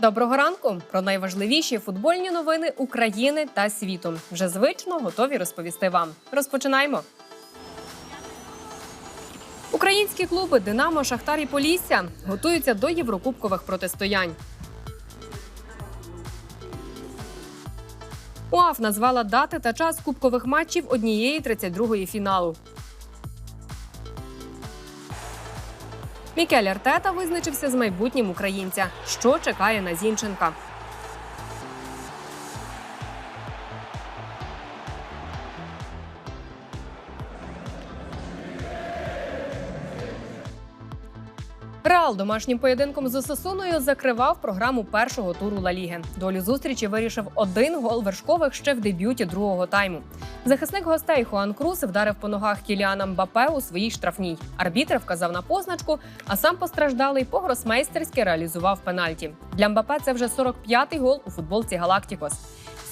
Доброго ранку про найважливіші футбольні новини України та світу. Вже звично готові розповісти вам. Розпочинаємо. Українські клуби Динамо, Шахтар і Полісся готуються до єврокубкових протистоянь. УАФ назвала дати та час кубкових матчів однієї 32-ї фіналу. Мікель Артета визначився з майбутнім українця. Що чекає на Зінченка? Реал домашнім поєдинком з Осасуною закривав програму першого туру Ла Ліги. Долю зустрічі вирішив один гол вершкових ще в дебюті другого тайму. Захисник гостей Хуан Крус вдарив по ногах Кіліана Мбапе у своїй штрафній. Арбітр вказав на позначку, а сам постраждалий погросмейстерськи реалізував пенальті. Для Мбапе це вже 45-й гол у футболці Галактикос.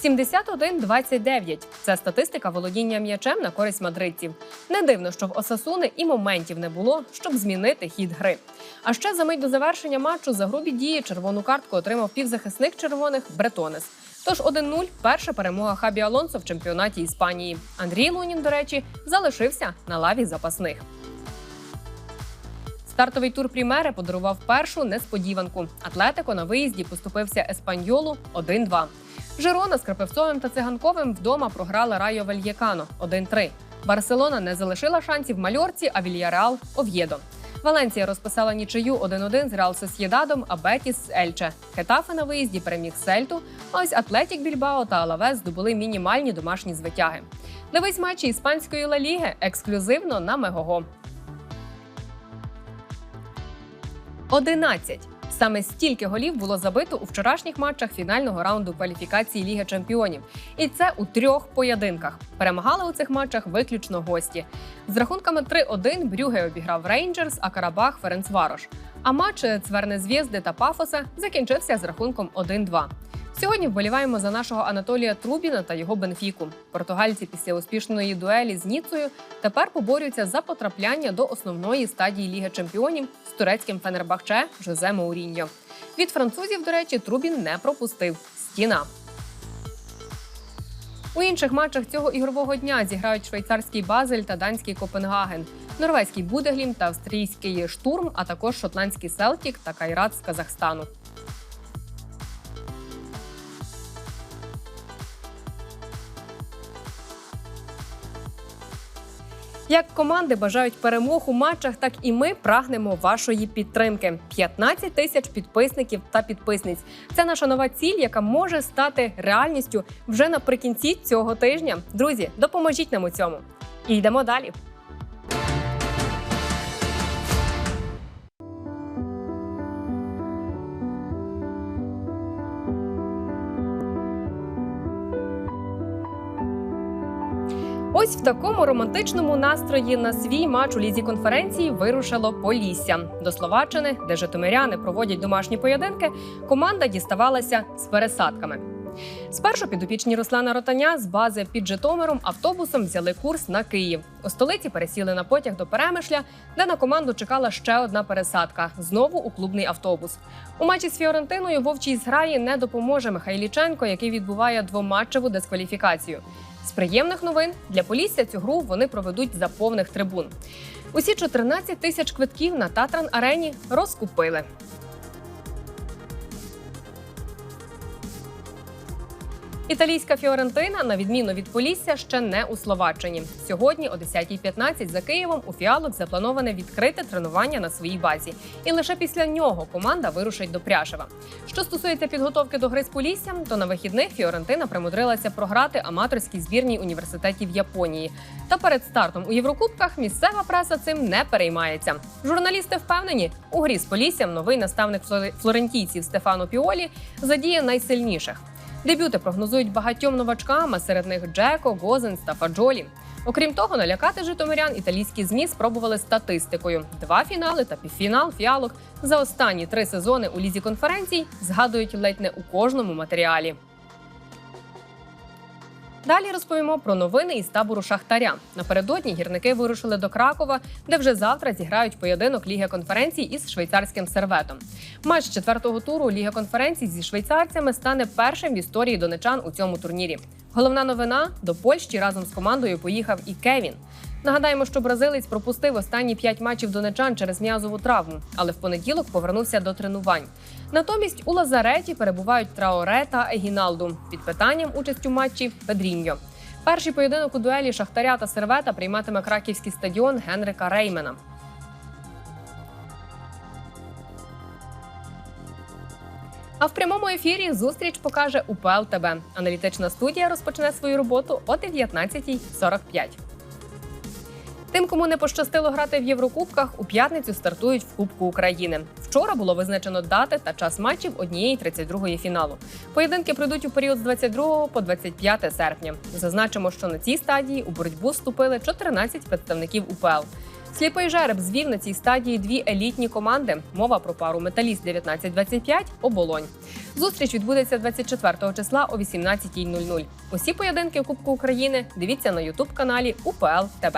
71-29 – це статистика володіння м'ячем на користь мадридців. Не дивно, що в Осасуни і моментів не було, щоб змінити хід гри. А ще за мить до завершення матчу за грубі дії червону картку отримав півзахисник червоних Бретонес. Тож 1-0 – перша перемога Хабі Алонсо в чемпіонаті Іспанії. Андрій Лунін, до речі, залишився на лаві запасних. Стартовий тур Прімери подарував першу несподіванку. Атлетико на виїзді поступився Еспаньолу 1-2. Жирона з Крапивцовим та Циганковим вдома програла Райо Вальєкано 1-3. Барселона не залишила шансів Мальорці, а Вільяреал Ов'єдо. Валенція розписала нічию 1-1 з Реал Сосєдадом, а Бетіс Ельче. Хетафе на виїзді переміг Сельту. А ось Атлетік Більбао та Алавес здобули мінімальні домашні звитяги. Дивись матчі іспанської Ла Ліги ексклюзивно на Мегого. 11. Саме стільки голів було забито у вчорашніх матчах фінального раунду кваліфікації Ліги Чемпіонів, і це у трьох поєдинках. Перемагали у цих матчах виключно гості. З рахунками 3-1 Брюге обіграв Рейнджерс, а Карабах Ференцварош. А матч Цверне Звєзди та Пафоса закінчився з рахунком 1-2. Сьогодні вболіваємо за нашого Анатолія Трубіна та його Бенфіку. Португальці після успішної дуелі з Ніцею тепер поборюються за потрапляння до основної стадії Ліги Чемпіонів з турецьким Фенербахче Жозе Мауріньо. Від французів, до речі, Трубін не пропустив. Стіна. У інших матчах цього ігрового дня зіграють швейцарський Базель та данський Копенгаген, норвезький Будеглім та австрійський штурм, а також шотландський Селтік та Кайрат з Казахстану. Як команди бажають перемог у матчах, так і ми прагнемо вашої підтримки. 15 тисяч підписників та підписниць. Це наша нова ціль, яка може стати реальністю вже наприкінці цього тижня. Друзі, допоможіть нам у цьому. І йдемо далі. Ось в такому романтичному настрої на свій матч у лізі конференції вирушило Полісся. До Словаччини, де житомиряни проводять домашні поєдинки, команда діставалася з пересадками. Спершу підопічні Руслана Ротаня з бази під Житомиром автобусом взяли курс на Київ. У столиці пересіли на потяг до Перемишля, де на команду чекала ще одна пересадка знову у клубний автобус. У матчі з Фіорентиною вовчій зграї не допоможе Михайліченко, який відбуває двоматчеву дискваліфікацію. З приємних новин для Полісся цю гру вони проведуть за повних трибун. Усі 14 тисяч квитків на Татран Арені розкупили. Італійська Фіорентина, на відміну від Полісся, ще не у Словаччині. Сьогодні о 10.15 за Києвом у фіалок заплановане відкрите тренування на своїй базі. І лише після нього команда вирушить до Пряшева. Що стосується підготовки до гри з Поліссям, то на вихідних Фіорентина примудрилася програти аматорській збірній університетів Японії. Та перед стартом у Єврокубках місцева преса цим не переймається. Журналісти впевнені, у грі з Поліссям новий наставник флорентійців Стефано Піолі задіє найсильніших. Дебюти прогнозують багатьом новачкам, а серед них Джеко, Гозенс та Фаджолі. Окрім того, налякати житомирян італійські змі спробували статистикою. Два фінали та півфінал фіалок за останні три сезони у лізі конференцій згадують ледь не у кожному матеріалі. Далі розповімо про новини із табору Шахтаря. Напередодні гірники вирушили до Кракова, де вже завтра зіграють поєдинок Ліги конференцій із швейцарським серветом. Матч четвертого туру Ліги конференцій зі швейцарцями стане першим в історії донечан у цьому турнірі. Головна новина до Польщі разом з командою поїхав і Кевін. Нагадаємо, що бразилець пропустив останні п'ять матчів донечан через м'язову травму, але в понеділок повернувся до тренувань. Натомість у лазареті перебувають Траоре та Егіналду. Під питанням участь у матчі Педріньо. Перший поєдинок у дуелі Шахтаря та Сервета прийматиме краківський стадіон Генрика Реймена. А в прямому ефірі зустріч покаже УПЛ ТБ. Аналітична студія розпочне свою роботу о 19.45. Тим, кому не пощастило грати в Єврокубках, у п'ятницю стартують в Кубку України. Вчора було визначено дати та час матчів однієї 32-ї фіналу. Поєдинки пройдуть у період з 22 по 25 серпня. Зазначимо, що на цій стадії у боротьбу вступили 14 представників УПЛ. Сліпий жереб звів на цій стадії дві елітні команди. Мова про пару Металіст 1925 оболонь. Зустріч відбудеться 24 числа о 18.00. Усі поєдинки Кубку України дивіться на Ютуб каналі УПЛ ТБ.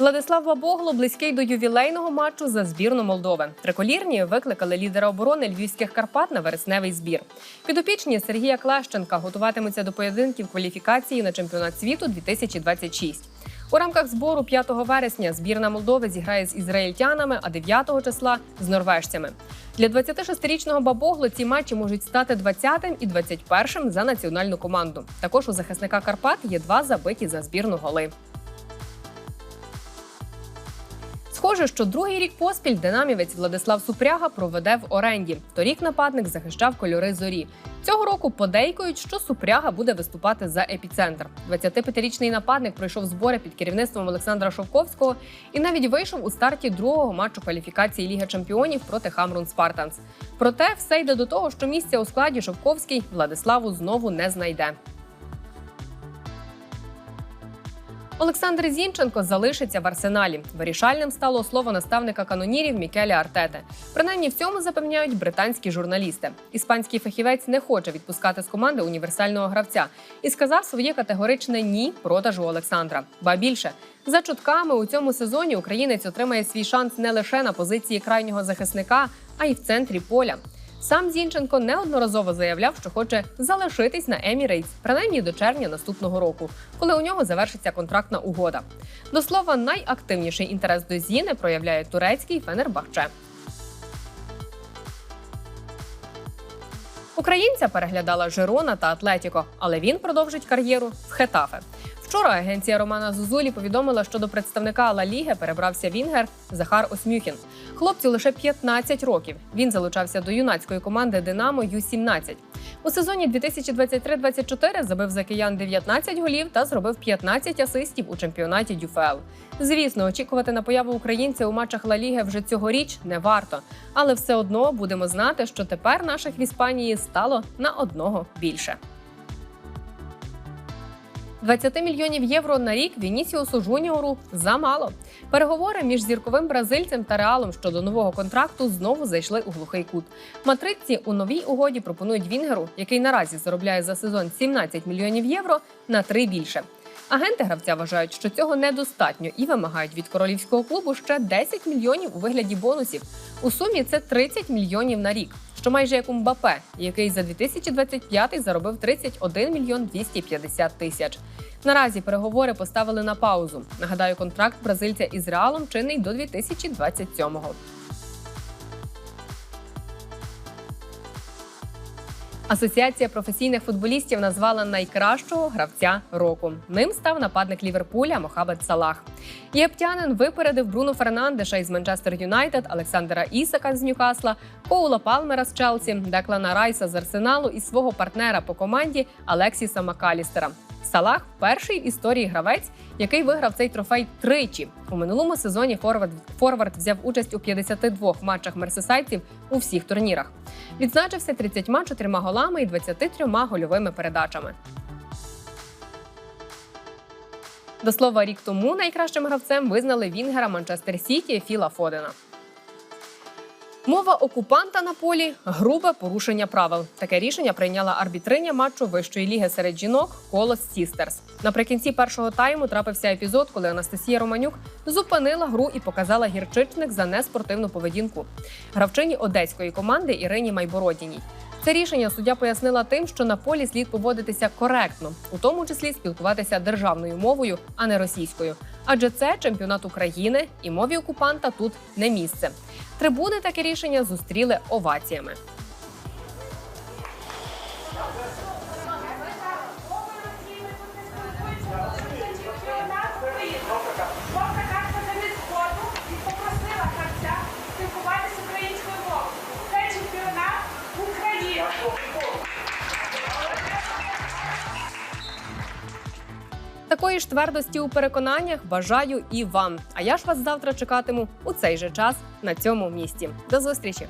Владислав Бабогло близький до ювілейного матчу за збірну Молдови. Триколірні викликали лідера оборони львівських Карпат на вересневий збір. Підопічні Сергія Клещенка готуватимуться до поєдинків кваліфікації на чемпіонат світу 2026. У рамках збору 5 вересня збірна Молдови зіграє з ізраїльтянами, а 9 числа з норвежцями. Для 26-річного Бабогло ці матчі можуть стати 20-м і 21-м за національну команду. Також у захисника Карпат є два забиті за збірну голи. Схоже, що другий рік поспіль динамівець Владислав Супряга проведе в оренді. Торік нападник захищав кольори зорі. Цього року подейкують, що Супряга буде виступати за епіцентр. 25-річний нападник пройшов збори під керівництвом Олександра Шовковського і навіть вийшов у старті другого матчу кваліфікації Ліги Чемпіонів проти Хамрун Спартанс. Проте все йде до того, що місця у складі Шовковський Владиславу знову не знайде. Олександр Зінченко залишиться в арсеналі. Вирішальним стало слово наставника канонірів Мікеля Артете. Принаймні в цьому запевняють британські журналісти. Іспанський фахівець не хоче відпускати з команди універсального гравця і сказав своє категоричне ні продажу Олександра. Ба більше за чутками у цьому сезоні українець отримає свій шанс не лише на позиції крайнього захисника, а й в центрі поля. Сам Зінченко неодноразово заявляв, що хоче залишитись на Емірейтс, принаймні до червня наступного року, коли у нього завершиться контрактна угода. До слова, найактивніший інтерес до Зіни проявляє турецький Фенербахче. Українця переглядала Жирона та Атлетіко, але він продовжить кар'єру в Хетафе. Вчора агенція Романа Зузулі повідомила, що до представника Ла Ліги перебрався Вінгер Захар Осмюхін. Хлопцю лише 15 років. Він залучався до юнацької команди Динамо Ю-17. У сезоні 2023-24 забив за киян 19 голів та зробив 15 асистів у чемпіонаті ДЮФЛ. Звісно, очікувати на появу українця у матчах Ла Ліги вже цьогоріч не варто, але все одно будемо знати, що тепер наших в Іспанії стало на одного більше. 20 мільйонів євро на рік Вінісіусу Жуніору замало. Переговори між зірковим бразильцем та реалом щодо нового контракту знову зайшли у глухий кут. Матридці у новій угоді пропонують Вінгеру, який наразі заробляє за сезон 17 мільйонів євро, на три більше. Агенти гравця вважають, що цього недостатньо і вимагають від королівського клубу ще 10 мільйонів у вигляді бонусів. У сумі це 30 мільйонів на рік, що майже як Умбапе, який за 2025 заробив 31 мільйон 250 тисяч. Наразі переговори поставили на паузу. Нагадаю, контракт бразильця із реалом чинний до 2027-го. Асоціація професійних футболістів назвала найкращого гравця року. Ним став нападник Ліверпуля Мохамед Салах. Єптянин випередив Бруно Фернандеша із Манчестер Юнайтед, Олександра Ісака з Ньюкасла, Коула Палмера з Челсі, Деклана Райса з Арсеналу і свого партнера по команді Алексіса Макалістера. Салах перший в історії гравець, який виграв цей трофей тричі. У минулому сезоні Форвард, Форвард взяв участь у 52 матчах мерсисайців у всіх турнірах. Відзначився 34 голами і 23 гольовими передачами. До слова, рік тому найкращим гравцем визнали Вінгера Манчестер Сіті Філа Фодена. Мова окупанта на полі грубе порушення правил. Таке рішення прийняла арбітриня матчу вищої ліги серед жінок Колос Сістерс. Наприкінці першого тайму трапився епізод, коли Анастасія Романюк зупинила гру і показала гірчичник за неспортивну поведінку. Гравчині одеської команди Ірині Майбородіній. Це рішення суддя пояснила тим, що на полі слід поводитися коректно, у тому числі спілкуватися державною мовою, а не російською. Адже це чемпіонат України і мові окупанта тут не місце. Трибуни таке рішення зустріли оваціями. Такої ж твердості у переконаннях бажаю і вам. А я ж вас завтра чекатиму у цей же час на цьому місці. До зустрічі!